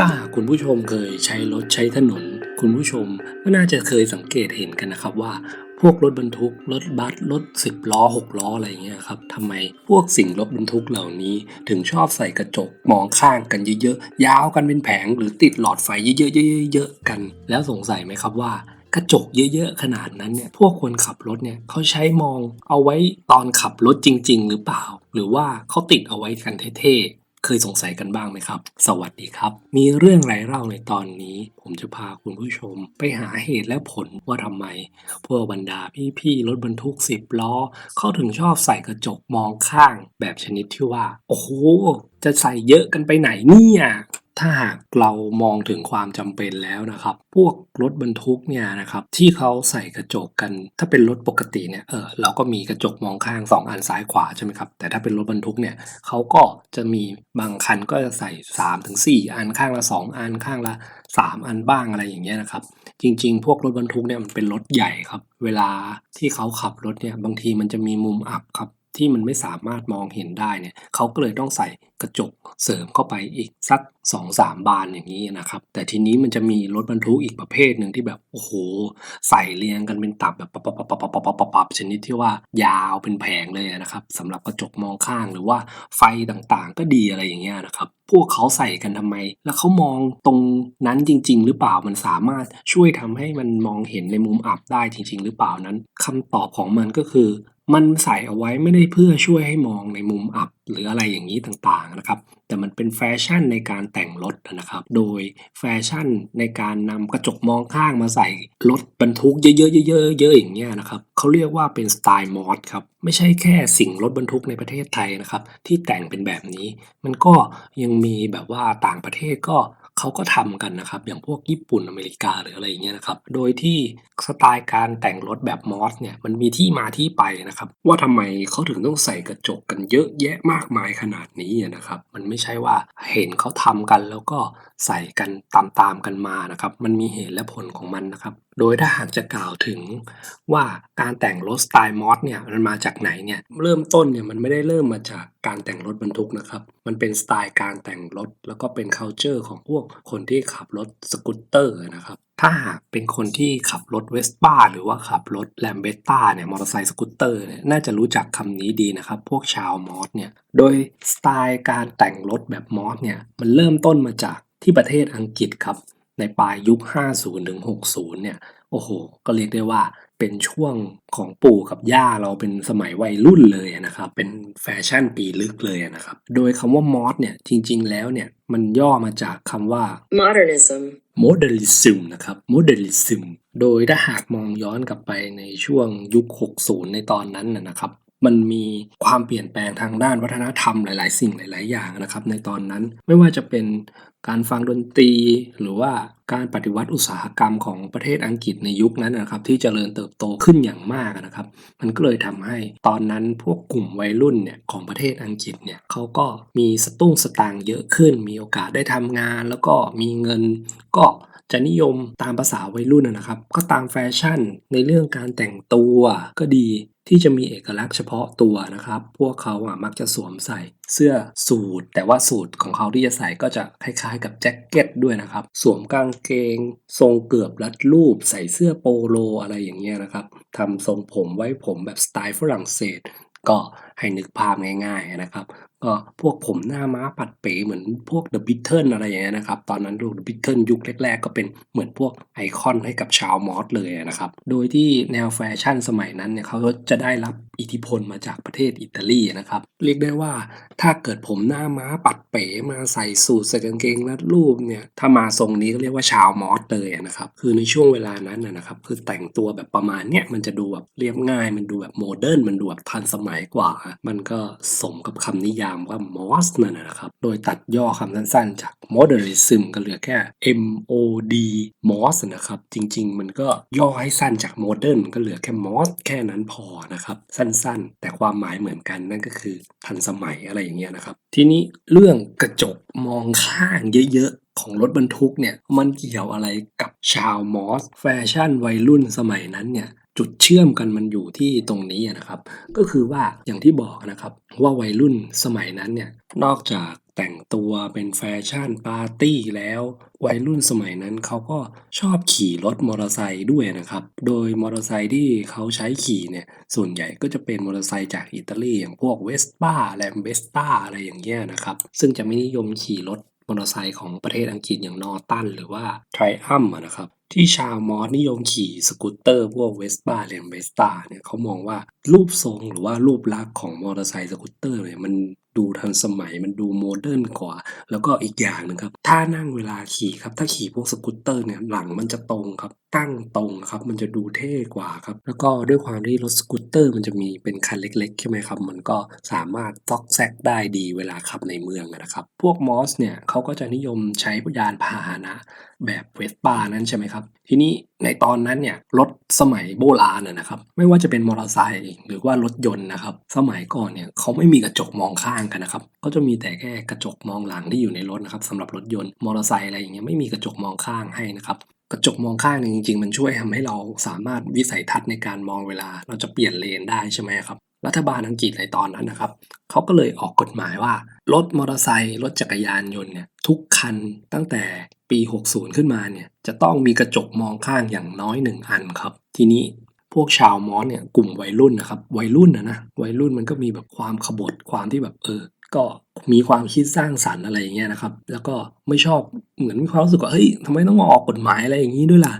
ถ้าคุณผู้ชมเคยใช้รถใช้ถนน คุณผู้ชมก็น่าจะเคยสังเกตเห็นกันนะครับว่าพวกรถบรรทุก รถบัสรถสิบล้อหกล้ออะไรเงี้ยครับทำไมพวกสิ่งรถบรรทุกเหล่านี้ ถึงชอบใส่กระจกมองข้างกันเยอะๆยาวกันเป็นแผงหรือติดหลอดไฟเยอะๆเยอะๆกัน แล้วสงสัยไหมครับว่ากระจกเยอะๆขนาดนั้นเนี่ยพวกคนขับรถเนี่ยเขาใช้มองเอาไว้ตอนขับรถจริง ๆ หรือเปล่า หรือว่าเขาติดเอาไว้กันเท่ๆ เคยสงสัยกันบ้างไหมครับ สวัสดีครับ มีเรื่องไรเล่าในตอนนี้ ผมจะพาคุณผู้ชม ไปหาเหตุและผลว่าทำไม พวกบรรดาพี่ๆรถบรรทุกสิบล้อ เขาถึงชอบใส่กระจกมองข้างแบบชนิดที่ว่า โอ้โห จะใส่เยอะกันไปไหนเนี่ย ถ้าหากเรามองถึงความจำเป็นแล้วนะครับ พวกรถบรรทุกเนี่ยนะครับที่เขาใส่กระจกกัน ถ้าเป็นรถปกติเนี่ยเออเราก็มีกระจกมองข้าง 2 อันซ้ายขวาใช่ไหมครับ แต่ถ้าเป็นรถบรรทุกเนี่ยเขาก็จะมีบางคันก็จะใส่3ถึง4อันข้างละ 2 อันข้างละ 3 อันบ้างอะไรอย่างเงี้ยนะครับ จริง ๆ พวกรถบรรทุกเนี่ยมันเป็นรถใหญ่ครับ เวลาที่เขาขับรถเนี่ยบางทีมันจะมีมุมอับครับ ที่มันไม่สามารถมองเห็นได้เนี่ยเขาก็เลยต้องใส่กระจกเสริมเข้าไปอีกสัก 2-3 บานอย่างนี้นะครับ แต่ทีนี้มันจะมีรถบรรทุกอีกประเภทหนึ่งที่แบบโอ้โห ใส่เรียงกันเป็นตับแบบปับปับปับปับปับปับปับชนิดที่ว่ายาวเป็นแผงเลยนะครับสำหรับกระจกมองข้างหรือว่าไฟต่างๆ ก็ดีอะไรอย่างเงี้ยนะครับพวกเขาใส่กันทำไม แล้วเขามองตรงนั้นจริง ๆ หรือเปล่า มันสามารถช่วยทำให้มันมองเห็นในมุมอับได้จริง ๆ หรือเปล่านั้น คำตอบของมันก็คือ มันใส่เอาไว้ไม่ได้เพื่อช่วยให้มองในมุมอับ หรืออะไรอย่างนี้ต่างๆนะครับ แต่มันเป็นแฟชั่นในการแต่งรถนะครับ โดยแฟชั่นในการนำกระจกมองข้างมาใส่รถบรรทุกเยอะๆเยอะๆเยอะๆอย่างเงี้ยนะครับเขาเรียกว่าเป็นสไตล์มอสครับ ไม่ใช่แค่สิ่งรถบรรทุกในประเทศไทยนะครับ ที่แต่งเป็นแบบนี้ มันก็ยังมีแบบว่าต่างประเทศก็ เขาก็ทำกันนะครับ อย่างพวกญี่ปุ่นอเมริกาหรืออะไรอย่างเงี้ยนะครับ โดยที่สไตล์การแต่งรถแบบมอสเนี่ยมันมีที่มาที่ไปนะครับ ว่าทำไมเขาถึงต้องใส่กระจกกันเยอะแยะมากมายขนาดนี้นะครับ มันไม่ใช่ว่าเห็นเขาทำกันแล้วก็ใส่กันตามๆกันมานะครับ มันมีเหตุและผลของมันนะครับ โดยถ้าหากจะกล่าวถึงว่าการแต่งรถสไตล์มอสเนี่ยมันมาจากไหนเนี่ยเริ่มต้นเนี่ยมันไม่ได้เริ่มมาจากการแต่งรถบรรทุกนะครับ มันเป็นสไตล์การแต่งรถแล้วก็เป็น culture ของพวกคนที่ขับรถสกูตเตอร์นะครับถ้าหากเป็นคนที่ขับรถเวสป้าหรือว่าขับรถแลมเบต้าเนี่ยมอเตอร์ไซค์สกูตเตอร์เนี่ยน่าจะรู้จักคำนี้ดีนะครับ พวกชาวมอสเนี่ยโดยสไตล์การแต่งรถแบบมอสเนี่ยมันเริ่มต้นมาจากที่ประเทศอังกฤษครับ ในปลายยุค 50ถึง60 เนี่ย อ้โห ก็เรียกได้ว่าเป็นช่วงของปู่กับย่าเราเป็นสมัยวัยรุ่นเลยนะครับ เป็นแฟชั่นปีลึกเลยนะครับ โดยคำว่ามอสเนี่ยจริง ๆ แล้วเนี่ยมันย่อมาจากคำว่า Modernism. modernism นะครับ modernism โดยถ้าหากมองย้อนกลับไปในช่วงยุค 60 ในตอนนั้นนะนะครับ มันมีความเปลี่ยนแปลงทางด้านวัฒนธรรมหลาย ๆ สิ่งหลาย ๆ อย่างนะครับ ในตอนนั้นไม่ว่าจะเป็นการฟังดนตรี หรือว่าการปฏิวัติอุตสาหกรรมของประเทศอังกฤษในยุคนั้นนะครับ ที่เจริญเติบโตขึ้นอย่างมากนะครับ มันก็เลยทำให้ตอนนั้นพวกกลุ่มวัยรุ่นเนี่ยของประเทศอังกฤษเนี่ยเขาก็มีสตุ้งสตางค์เยอะขึ้น มีโอกาสได้ทำงาน แล้วก็มีเงินก็ จะนิยมตามภาษาวัยรุ่นนะนะครับ ก็ตามแฟชั่นในเรื่องการแต่งตัวก็ดีที่จะมีเอกลักษณ์เฉพาะตัวนะครับ พวกเขาอะมักจะสวมใส่เสื้อสูทแต่ว่าสูทของเขาที่จะใส่ก็จะคล้ายๆ กับแจ็คเก็ตด้วยนะครับ สวมกางเกง ทรงเกือบรัดรูป ใส่เสื้อโปโลอะไรอย่างเงี้ยนะครับทำทรงผมไว้ผมแบบสไตล์ฝรั่งเศส ก็ ให้นึกภาพง่าย ๆนะครับ ก็พวกผมหน้าม้าปัดเป๋เหมือนพวก The Beatles อะไรอย่างเงี้ยนะครับ ตอนนั้นดู The Beatles ยุคแรกๆ ก็เป็นเหมือนพวกไอคอนให้กับชาวมอสเลยนะครับ โดยที่แนวแฟชั่นสมัยนั้นเนี่ยเขาก็จะได้รับอิทธิพลมาจากประเทศอิตาลีนะครับ เรียกได้ว่าถ้าเกิดผมหน้าม้าปัดเป๋มาใส่สูทใส่กางเกงรัดรูปเนี่ยถ้ามาทรงนี้ก็เรียกว่าชาวมอสเลยนะครับ คือในช่วงเวลานั้นนะครับคือแต่งตัวแบบประมาณเนี้ยมันจะดูแบบเรียบง่ายมันดูแบบโมเดิร์นมันดูแบบทันสมัยกว่ามันก็สมกับคำนิยามว่ามอสนั่นนะครับ โดยตัดย่อคำสั้นๆ จาก modernism ก็เหลือแค่ M O D mos นะครับ จริงๆ มันก็ย่อให้สั้นจาก modern ก็เหลือแค่ mos แค่นั้นพอนะครับ สั้นๆ แต่ความหมายเหมือนกันนั่นก็คือทันสมัยอะไรอย่างเงี้ยนะครับ ทีนี้เรื่องกระจกมองข้างเยอะๆของรถบรรทุกเนี่ยมันเกี่ยวอะไรกับชาวมอส แฟชั่นวัยรุ่นสมัยนั้นเนี่ย จุดเชื่อมกันมันอยู่ที่ตรงนี้นะครับ ก็คือว่าอย่างที่บอกนะครับ ว่าวัยรุ่นสมัยนั้นเนี่ยนอกจากแต่งตัวเป็นแฟชั่นปาร์ตี้แล้ว วัยรุ่นสมัยนั้นเขาก็ชอบขี่รถมอเตอร์ไซค์ด้วยนะครับ โดยมอเตอร์ไซค์ที่เขาใช้ขี่เนี่ยส่วนใหญ่ก็จะเป็นมอเตอร์ไซค์จากอิตาลีอย่างพวกเวสป้าแลมเบสต้าอะไรอย่างเงี้ยนะครับซึ่งจะไม่นิยมขี่รถมอเตอร์ไซค์ของประเทศอังกฤษอย่างนอตันหรือว่าไทรอัมนะครับ ที่ชาวมอสนิยมขี่สกูตเตอร์พวกเวสป้าแลมเวสต้าเนี่ยเขามองว่ารูปทรงหรือว่ารูปลักษณ์ของมอเตอร์ไซค์สกูตเตอร์เนี่ยมัน ดูทันสมัยมันดูโมเดิร์นกว่า แล้วก็อีกอย่างหนึ่งครับ ถ้านั่งเวลาขี่ครับ ถ้าขี่พวกสกูตเตอร์เนี่ยหลังมันจะตรงครับ ตั้งตรงครับ มันจะดูเท่กว่าครับ แล้วก็ด้วยความที่รถสกูตเตอร์มันจะมีเป็นคันเล็กๆใช่ไหมครับ มันก็สามารถซอกแซกได้ดีเวลาขับในเมืองนะครับ พวกมอสเนี่ยเขาก็จะนิยมใช้ยานพาหนะ แบบเวสป้านั้นใช่ไหมครับ ทีนี้ในตอนนั้นเนี่ยรถสมัยโบราณนะนะครับ ไม่ว่าจะเป็นมอเตอร์ไซค์หรือว่ารถยนต์นะครับ สมัยก่อนเนี่ยเขาไม่มีกระจกมองข้างกันนะครับ ก็จะมีแต่แค่กระจกมองหลังที่อยู่ในรถนะครับสำหรับรถยนต์มอเตอร์ไซค์อะไรอย่างเงี้ยไม่มีกระจกมองข้างให้นะครับกระจกมองข้างเนี่ยจริงๆ มันช่วยทำให้เราสามารถวิสัยทัศน์ในการมองเวลา เราจะเปลี่ยนเลนได้ใช่ไหมครับ รัฐบาลอังกฤษในตอนนั้นนะครับเขาก็เลยออกกฎหมายว่า รถมอเตอร์ไซค์รถจักรยานยนต์เนี่ยทุกคันตั้งแต่ปี 60 ขึ้นมาเนี่ยจะต้องมีกระจกมองข้างอย่างน้อยหนึ่งอันครับ ทีนี้ พวกชาวมอสเนี่ยกลุ่มวัยรุ่นนะครับวัยรุ่นนะนะวัยรุ่นมันก็มีแบบความขบฏความที่แบบเออ ก็มีความคิดสร้างสรรค์อะไรอย่างเงี้ยนะครับ แล้วก็ไม่ชอบเหมือนมีความรู้สึกว่าเฮ้ยทำไมต้องมาออกกฎหมายอะไรอย่างนี้ด้วยล่ะ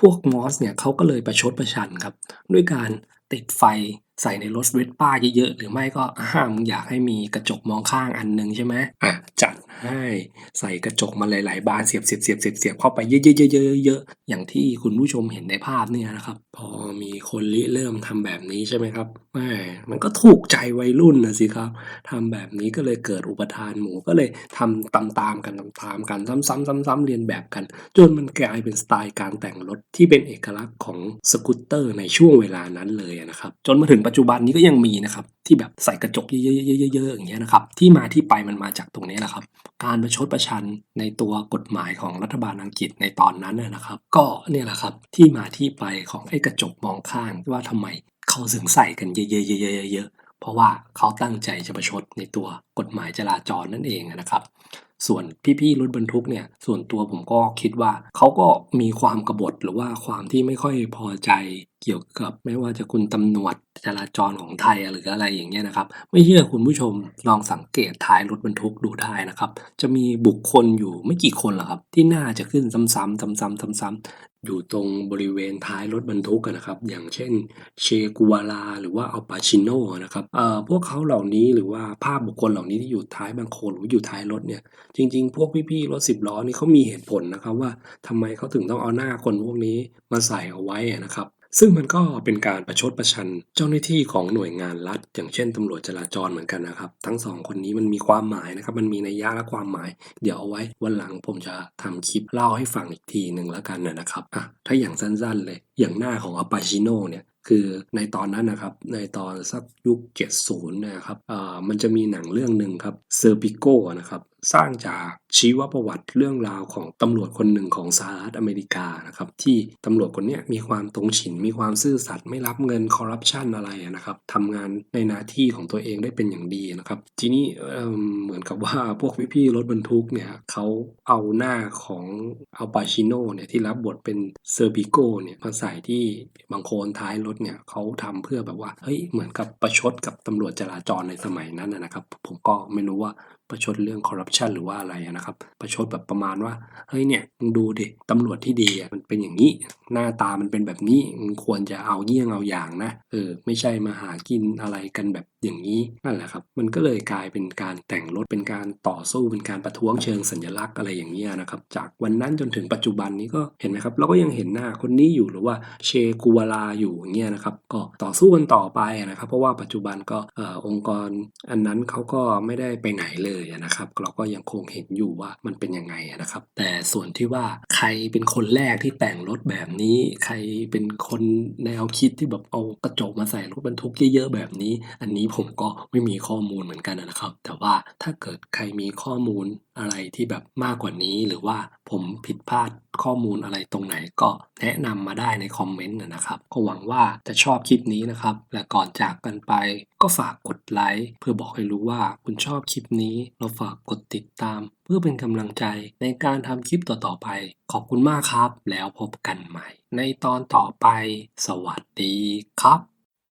พวกมอสเนี่ยเขาก็เลยประชดประชันครับ ด้วยการติดไฟ ใส่ในรถเวสป้าเยอะๆหรือไม่ก็ห้ามอยากให้มีกระจกมองข้างอันหนึ่งใช่ไหมอะจัดให้ใส่กระจกมาหลายๆบานเสียบเสียบเสียบเสียบเสียบเข้าไปเยอะๆๆๆๆอย่างที่คุณผู้ชมเห็นในภาพเนี่ยนะครับ พอมีคนริเริ่มทำแบบนี้ใช่ไหมครับแหมมันก็ถูกใจวัยรุ่นนะสิครับทำแบบนี้ก็เลยเกิดอุปทานหมู่ก็เลยทำตามๆกันตามๆกันซ้ำๆซ้ำๆเรียนแบบกัน จนมันกลายเป็นสไตล์การแต่งรถที่เป็นเอกลักษณ์ของสกูตเตอร์ในช่วงเวลานั้นเลยนะครับ จนมาถึงปัจจุบันนี้ก็ยังมีนะครับที่แบบใส่กระจกเยอะๆๆๆๆอย่างเงี้ยนะครับที่มาที่ไปมันมาจากตรงนี้แหละครับ การประชดประชันในตัวกฎหมายของรัฐบาลอังกฤษในตอนนั้นนะครับ ก็เนี่ยแหละครับที่มาที่ไปของไอ้กระจกมองข้างว่าทำไมเขาถึงใส่กันเยอะๆๆๆๆเพราะว่าเขาตั้งใจจะประชดในตัวกฎหมายจราจรนั่นเองนะครับ ส่วนพี่ๆรถบรรทุกเนี่ย ส่วนตัวผมก็คิดว่าเขาก็มีความกบฏหรือว่าความที่ไม่ค่อยพอใจเกี่ยวกับไม่ว่าจะคุณตำรวจจราจรของไทยหรืออะไรอย่างเงี้ยนะครับ ไม่เชื่อคุณผู้ชมลองสังเกตท้ายรถบรรทุกดูได้นะครับ จะมีบุคคลอยู่ไม่กี่คนหรอกครับ ที่น่าจะขึ้นซ้ำๆซ้ำๆซ้ำๆอยู่ตรงบริเวณท้ายรถบรรทุกนะครับ อย่างเช่นเชกัวลา หรือว่าอัลปาชิโนนะครับเอ่อพวกเขาเหล่านี้หรือว่าภาพบุคคลเหล่านี้ที่อยู่ท้ายบางโคนหรืออยู่ท้ายรถเนี่ยจริง ๆ พวกพี่ๆรถสิบล้อนี่เขามีเหตุผลนะครับว่าทำไมเขาถึงต้องเอาหน้าคนพวกนี้มาใส่เอาไว้นะครับ ซึ่งมันก็เป็นการประชดประชันเจ้าหน้าที่ของหน่วยงานรัฐ อย่างเช่นตำรวจจราจรเหมือนกันนะครับ ทั้งสองคนนี้มันมีความหมายนะครับ มันมีในยะและความหมาย เดี๋ยวเอาไว้วันหลังผมจะทำคลิปเล่าให้ฟังอีกทีหนึ่งแล้วกันนะครับอะถ้าอย่างสั้นๆเลย อย่างหน้าของอัปปาชิโนเนี่ยคือในตอนนั้นนะครับในตอนสักยุค 70 นะครับอ่ามันจะมีหนังเรื่องหนึ่งครับเซอร์ปิโกนะครับ สร้างจากชีวประวัติเรื่องราวของตำรวจคนหนึ่งของสหรัฐอเมริกานะครับที่ตำรวจคนนี้มีความตรงฉิน มีความซื่อสัตย์ไม่รับเงินคอร์รัปชันอะไรนะครับทำงานในหน้าที่ของตัวเองได้เป็นอย่างดีนะครับทีนี้เเหมือนกับว่าพวกพี่ๆรถบรรทุกเนี่ยเขาเอาหน้าของอัลปาชิโนเนี่ยที่รับบทเป็นเซอร์ปิโกเนี่ยมาใส่ที่บางโคนท้ายรถเนี่ยเขาทำเพื่อแบบว่าเฮ้ยเหมือนกับประชดกับตำรวจจราจรในสมัยนั้นนะนะครับ ผมก็ไม่รู้ว่าประชดเรื่องคอร์รัปชันหรือว่าอะไรนะครับ ประชดแบบประมาณว่าเฮ้ยเนี่ยมึงดูดิตำรวจที่ดีอะมันเป็นอย่างนี้ หน้าตามันเป็นแบบนี้มึงควรจะเอาเยี่ยงเอาอย่างนะเออไม่ใช่มาหากินอะไรกันแบบอย่างนี้นั่นแหละครับ มันก็เลยกลายเป็นการแต่งรถเป็นการต่อสู้เป็นการประท้วงเชิงสัญลักษณ์อะไรอย่างนี้ยนะครับ จากวันนั้นจนถึงปัจจุบันนี้ก็เห็นไหมครับ เราก็ยังเห็นหน้าคนนี้อยู่หรือว่าเชกูวาลาอยู่อย่างเงี้ยนะครับ ก็ต่อสู้กันต่อไปนะครับ เพราะว่าปัจจุบันก็ออองค์กรอันนั้นเขาก็ไม่ได้ไปไหนเลยนะครับ เราก็ยังคงเห็นอยู่ว่ามันเป็นยังไงนะครับ แต่ส่วนที่ว่าใครเป็นคนแรกที่แต่งรถแบบนี้ ใครเป็นคนแนวคิดที่แบบเอากระจกมาใส่รถบรรทุกเยอะๆแบบนี้ อันนี้นี้ผมก็ไม่มีข้อมูลเหมือนกันนะครับ แต่ว่าถ้าเกิดใครมีข้อมูลอะไรที่แบบมากกว่านี้ หรือว่าผมผิดพลาดข้อมูลอะไรตรงไหนก็แนะนำมาได้ในคอมเมนต์นะครับ ก็หวังว่าจะชอบคลิปนี้นะครับ และก่อนจากกันไป ก็ฝากกดไลค์เพื่อบอกให้รู้ว่าคุณชอบคลิปนี้ เราฝากกดติดตาม เพื่อเป็นกำลังใจในการทำคลิปต่อๆไป ขอบคุณมากครับ แล้วพบกันใหม่ ในตอนต่อไป สวัสดีครับ